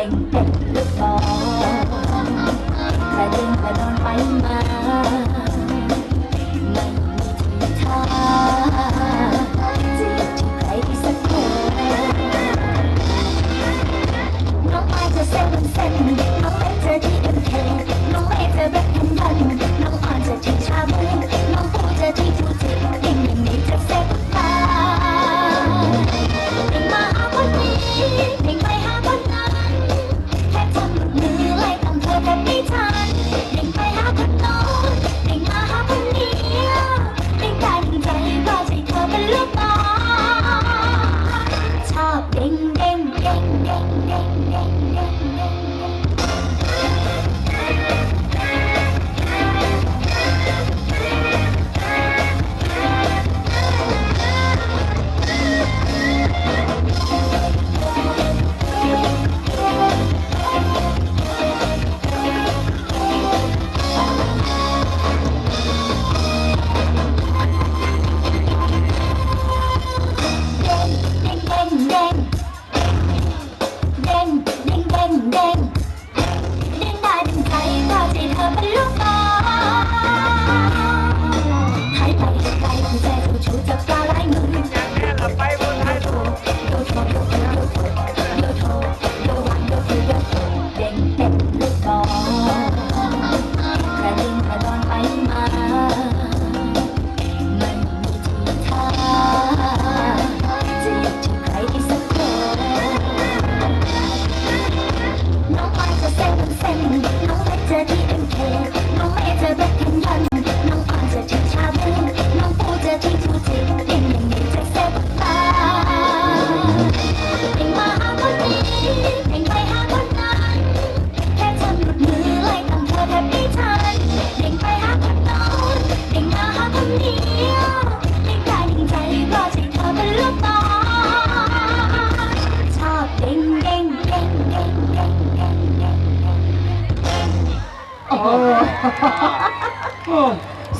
เก่งเป็ดลูกบอลแต่ดึงแต่โดนไปมา ไม่มีทีท่าจะหยุดที่ใครสักคนน้องไม้จะเส้นเส้น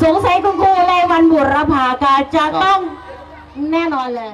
สงสัยคุณครูเลวันบุรพากาจะต้องแน่นอนเลย